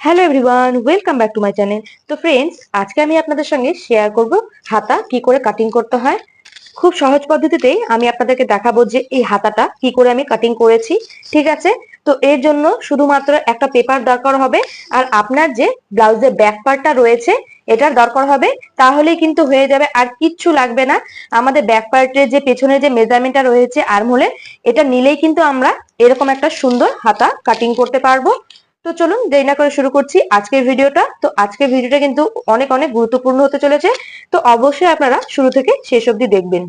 Hello everyone welcome back to my channel তো friends আজকে আমি আপনাদের সঙ্গে শেয়ার করব হাতা কি করে কাটিং করতে হয়। খুব সহজ পদ্ধতিতেই আমি আপনাদেরকে দেখাবো যে এই হাতাটা কি করে আমি কাটিং করেছি, ঠিক আছে? তো এর জন্য শুধুমাত্র একটা পেপার দরকার হবে, আর আপনার যে ব্লাউজের ব্যাক পার্টটা রয়েছে, এটার দরকার হবে, তাহলেই কিন্তু হয়ে যাবে, আর কিচ্ছু লাগবে না। আমাদের ব্যাক পার্টের যে পেছনে যে মেজারমেন্টটা রয়েছে আর্মহোলে এটা নিলেই কিন্তু আমরা এরকম একটা সুন্দর হাতা কাটিং করতে পারব। তো চলুন দেরি না করে শুরু করছি আজকের ভিডিওটা। তো আজকের ভিডিওটা কিন্তু অনেক অনেক গুরুত্বপূর্ণ হতে চলেছে। তো অবশ্যই আপনারা শুরু থেকে শেষ অবধি দেখবেন।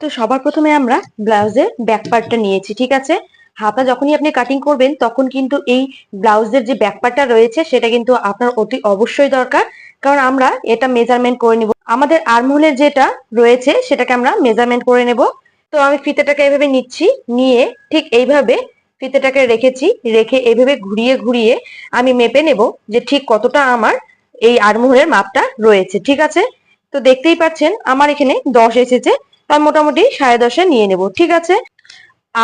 তো সবার প্রথমে আমরা ব্লাউজের ব্যাক পার্টটা নিয়েছি, ঠিক আছে? হাতা যখনই আপনি কাটিং করবেন, তখন কিন্তু এই ব্লাউজের যে ব্যাক পার্টটা রয়েছে, সেটা কিন্তু আপনার অতি অবশ্যই দরকার। কারণ আমরা এটা মেজারমেন্ট করে নিব। আমাদের আর্মহোলের যেটা রয়েছে, সেটাকে আমরা মেজারমেন্ট করে নেব। তো আমি ফিতেটাকে এভাবে নিচ্ছি, নিয়ে ঠিক এইভাবে ফিতেটাকে রেখেছি, রেখে এভাবে ঘুরিয়ে ঘুরিয়ে আমি মেপে নেব যে ঠিক কতটা আমার এই আড়মোহরের মাপটা রয়েছে, ঠিক আছে? তো দেখতেই পাচ্ছেন, আমার এখানে দশ এসেছে তার মোটামুটি সাড়ে দশে নিয়ে নেব, ঠিক আছে?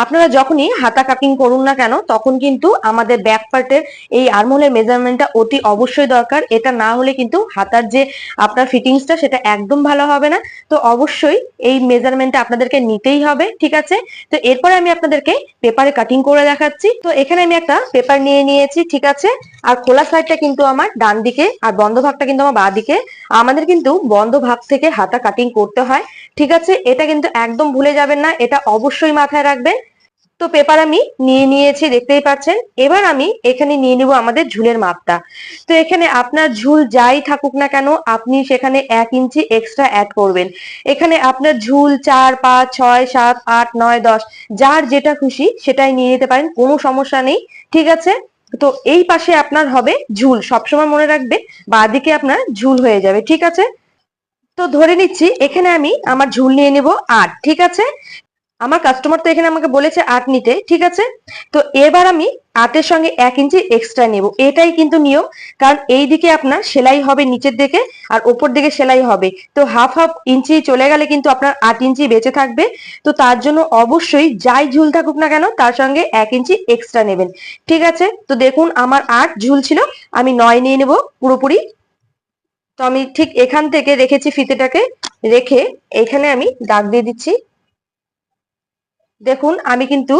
আপনারা যখনই হাতা কাটিং করুন না কেন, তখন কিন্তু আমাদের ব্যাক পার্টের এই আর্মহোলের মেজারমেন্টটা অতি অবশ্যই দরকার। এটা না হলে কিন্তু হাতার যে আপনার ফিটিংসটা সেটা একদম ভালো হবে না। তো অবশ্যই এই মেজারমেন্টটা আপনাদেরকে নিতেই হবে, ঠিক আছে? তো এরপরে আমি আপনাদেরকে পেপারে কাটিং করে দেখাচ্ছি। তো এখানে আমি একটা পেপার নিয়ে নিয়েছি, ঠিক আছে? আর খোলা সাইডটা কিন্তু আমার ডান দিকে, আর বন্ধ ভাগটা কিন্তু আমার বাঁ দিকে। আমাদের কিন্তু বন্ধ ভাগ থেকে হাতা কাটিং করতে হয়, ঠিক আছে? এটা কিন্তু একদম ভুলে যাবেন না, এটা অবশ্যই মাথায় রাখবেন। তো পেপার আমি নিয়ে নিয়েছি, দেখতেই পাচ্ছেন। এবার আমি এখানে নিয়ে নিব আমাদের ঝুলের মাপটা। তো এখানে আপনার ঝুল যাই থাকুক না কেন, আপনি সেখানে এক ইঞ্চি এক্সট্রা অ্যাড করবেন। এখানে আপনার ঝুল চার, পাঁচ, ছয়, সাত, আট, নয়, দশ, যার যেটা খুশি সেটাই নিয়ে নিতে পারেন, কোনো সমস্যা নেই, ঠিক আছে? তো এই পাশে আপনার হবে ঝুল, সবসময় মনে রাখবে বাদিকে আপনার ঝুল হয়ে যাবে, ঠিক আছে? তো ধরে নিচ্ছি, এখানে আমি আমার ঝুল নিয়ে নেব আট, ঠিক আছে? আমার কাস্টমার তো এখানে আমাকে বলেছে আট নিতে, ঠিক আছে? তো এবার আমি আটের সঙ্গে এক ইঞ্চি এক্সট্রা নেব। এটাই কিন্তু নিয়ম, কারণ এই দিকে আপনার সেলাই হবে নিচের দিকে আর ওপর দিকে সেলাই হবে। তো হাফ হাফ ইঞ্চি চলে গেলে কিন্তু আপনার আট ইঞ্চি বেঁচে থাকবে। তো তার জন্য অবশ্যই যাই ঝুল থাকুক না কেন, তার সঙ্গে এক ইঞ্চি এক্সট্রা নেবেন। ঠিক আছে? তো দেখুন, আমার আট ঝুল ছিল, আমি নয় নিয়ে নেব পুরোপুরি। তো আমি ঠিক এখান থেকে রেখেছি ফিতেটাকে, রেখে এখানে আমি দাগ দিয়ে দিচ্ছি। দেখুন, আমি কিন্তু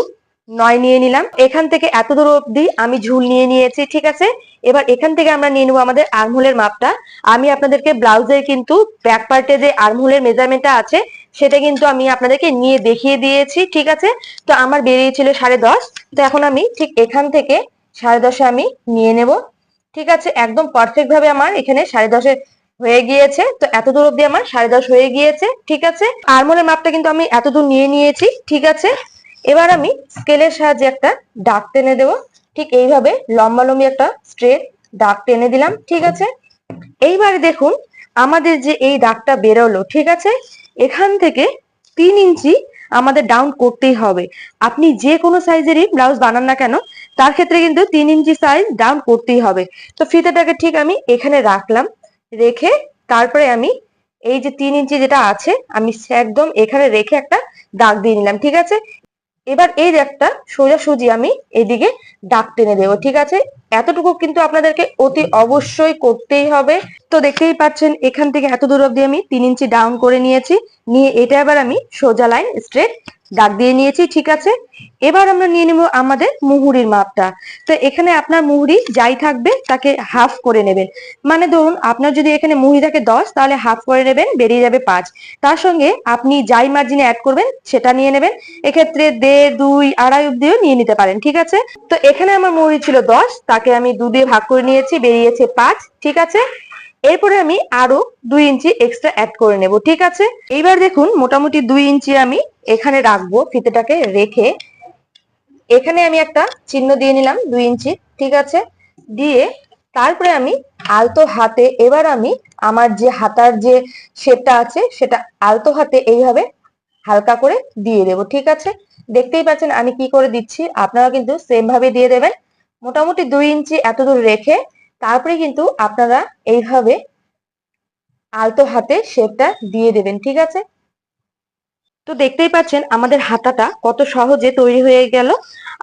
নয় নিয়ে নিলাম। এখান থেকে এত দূর অব্দি আমি ঝুল নিয়ে নিয়েছি, ঠিক আছে? এবার এখান থেকে আমরা নিয়ে নেব আমাদের আর্মহোলের মাপটা। আমি আপনাদেরকে ব্লাউজের কিন্তু ব্যাক পার্টে যে আর্মহোলের মেজারমেন্টটা আছে, সেটা কিন্তু আমি আপনাদেরকে নিয়ে দেখিয়ে দিয়েছি, ঠিক আছে? তো আমার বেরিয়েছিল সাড়ে দশ। তো এখন আমি ঠিক এখান থেকে সাড়ে দশে আমি নিয়ে নেব, ঠিক আছে? একদম পারফেক্ট ভাবে আমার এখানে সাড়ে দশে হয়ে গিয়েছে। তো এত দূর অব্দি আমার সাড়ে দশ হয়ে গিয়েছে, ঠিক আছে? আরমোলের মাপটা কিন্তু আমি এত দূর নিয়ে নিয়েছি, ঠিক আছে? এবার আমি স্কেলের সাহায্যে একটা দাগ টেনে দেবো। ঠিক এইভাবে লম্বা লম্বি একটা স্ট্রেট দাগ টেনে দিলাম, ঠিক আছে? এইবারে দেখুন, আমাদের যে এই দাগটা বেরোলো, ঠিক আছে? এখান থেকে তিন ইঞ্চি আমাদের ডাউন করতেই হবে। আপনি যে কোনো সাইজেরই ব্লাউজ বানান না কেন, তার ক্ষেত্রে কিন্তু তিন ইঞ্চি সাইজ ডাউন করতেই হবে। তো ফিতাটাকে ঠিক আমি এখানে রাখলাম। রেখে তারপরে আমি এই যে তিন ইঞ্চি যেটা আছে, আমি একদম এখানে রেখে একটা দাগ দিয়ে নিলাম, ঠিক আছে? এবার এই দাগটা সোজাসুজি আমি এদিকে দাগ টেনে দেবো, ঠিক আছে? এতটুকু কিন্তু আপনাদেরকে অতি অবশ্যই করতেই হবে। তো দেখতেই পাচ্ছেন, এখান থেকে এত দূর অব্দি আমি তিন ইঞ্চি ডাউন করে নিয়েছি। নিয়ে এটা এবার আমি সোজা লাইন স্ট্রেট দাগ দিয়ে নিয়েছি, ঠিক আছে? এবার আমরা নিয়ে নেব আমাদের মুহুরির মাপটা। তো এখানে আপনার মুহুরি যাই থাকবে, তাকে হাফ করে নেবেন। মানে ধরুন, আপনার যদি এখানে মুহুরি থাকে দশ, তাহলে হাফ করে নেবেন, বেরিয়ে যাবে পাঁচ। তার সঙ্গে আপনি যাই মার্জিনে অ্যাড করবেন, সেটা নিয়ে নেবেন। এক্ষেত্রে দেড়, দুই, আড়াই অব্দিও নিয়ে নিতে পারেন, ঠিক আছে? তো এখানে আমার মুহুরি ছিল দশ তাকে আমি দু দিয়ে ভাগ করে নিয়েছি, বেরিয়েছে পাঁচ, ঠিক আছে? এরপরে আমি আরও দুই ইঞ্চি এক্সট্রা অ্যাড করে নেব, ঠিক আছে? এইবার দেখুন, মোটামুটি দুই ইঞ্চি আমি এখানে রাখব, ফিতেটাকে রেখে। এখানে আমি একটা চিহ্ন দিয়ে নিলাম, দুই ইঞ্চি, ঠিক আছে? দিয়ে তারপরে আমি আলতো হাতে, এবার আমি আমার যে হাতার যে শেপটা আছে, সেটা আলতো হাতে এইভাবে হালকা করে দিয়ে দেব, ঠিক আছে? দেখতেই পাচ্ছেন আমি কি করে দিচ্ছি আপনারা কিন্তু সেম ভাবে দিয়ে দেবেন। মোটামুটি দুই ইঞ্চি এত দূর রেখে তারপরে কিন্তু আপনারা এইভাবে আলতো হাতে শেপটা দিয়ে দেবেন, ঠিক আছে? তো দেখতেই পাচ্ছেন আমাদের হাতাটা কত সহজে তৈরি হয়ে গেল।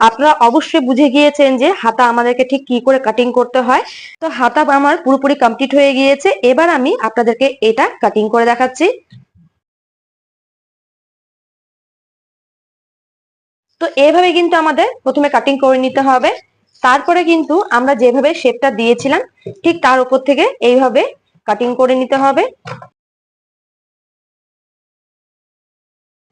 আপনারা অবশ্যই বুঝে গিয়েছেন যে হাতা আমাদেরকে ঠিক কি করে কাটিং করতে হয়। তো হাতা আমার পুরোপুরি কমপ্লিট হয়ে গিয়েছে। এবার আমি আপনাদেরকে এটা কাটিং করে দেখাচ্ছি। তো এইভাবে কিন্তু আমাদের প্রথমে কাটিং করে নিতে হবে। তারপরে কিন্তু আমরা যেভাবে শেপটা দিয়েছিলাম, ঠিক তার উপর থেকে এইভাবে কাটিং করে নিতে হবে।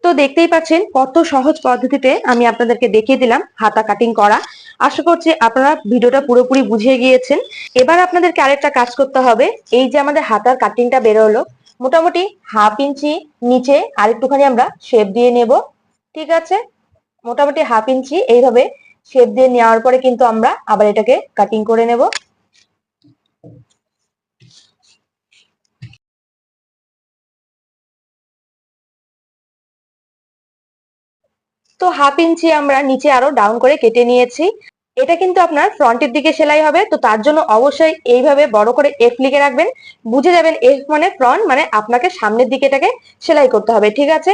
তো দেখতেই পাচ্ছেন কত সহজ পদ্ধতিতে আমি আপনাদেরকে দেখিয়ে দিলাম হাতা কাটিং করা। আশা করছি আপনারা ভিডিওটা পুরোপুরি বুঝিয়ে গিয়েছেন। এবার আপনাদেরকে আরেকটা কাজ করতে হবে, এই যে আমাদের হাতার কাটিংটা বেরোলো, মোটামুটি হাফ ইঞ্চি নিচে আরেকটুখানি আমরা শেপ দিয়ে নেব, ঠিক আছে? মোটামুটি হাফ ইঞ্চি এইভাবে শেপ দিয়ে নেওয়ার পরে কিন্তু আমরা আবার এটাকে কাটিং করে নেব। তো হাফ ইঞ্চি আমরা নিচে আরও ডাউন করে কেটে নিয়েছি। এটা কিন্তু আপনার ফ্রন্টের দিকে সেলাই হবে, তো তার জন্য অবশ্যই এইভাবে বড় করে এফ লিখে রাখবেন। বুঝে যাবেন এফ মানে ফ্রন্ট মানে আপনাকে সামনের দিকে এটাকে সেলাই করতে হবে, ঠিক আছে?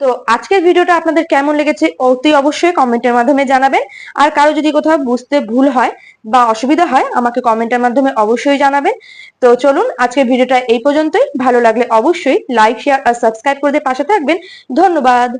তো আজকের ভিডিওটা আপনাদের কেমন লেগেছে অতি অবশ্যই কমেন্টের মাধ্যমে জানাবেন। আর কারও যদি কোথাও বুঝতে ভুল হয় বা অসুবিধা হয়, আমাকে কমেন্টের মাধ্যমে অবশ্যই জানাবেন। তো চলুন, আজকের ভিডিওটা এই পর্যন্তই। ভালো লাগলে অবশ্যই লাইক, শেয়ার আর সাবস্ক্রাইব করে দিয়ে পাশে থাকবেন। ধন্যবাদ।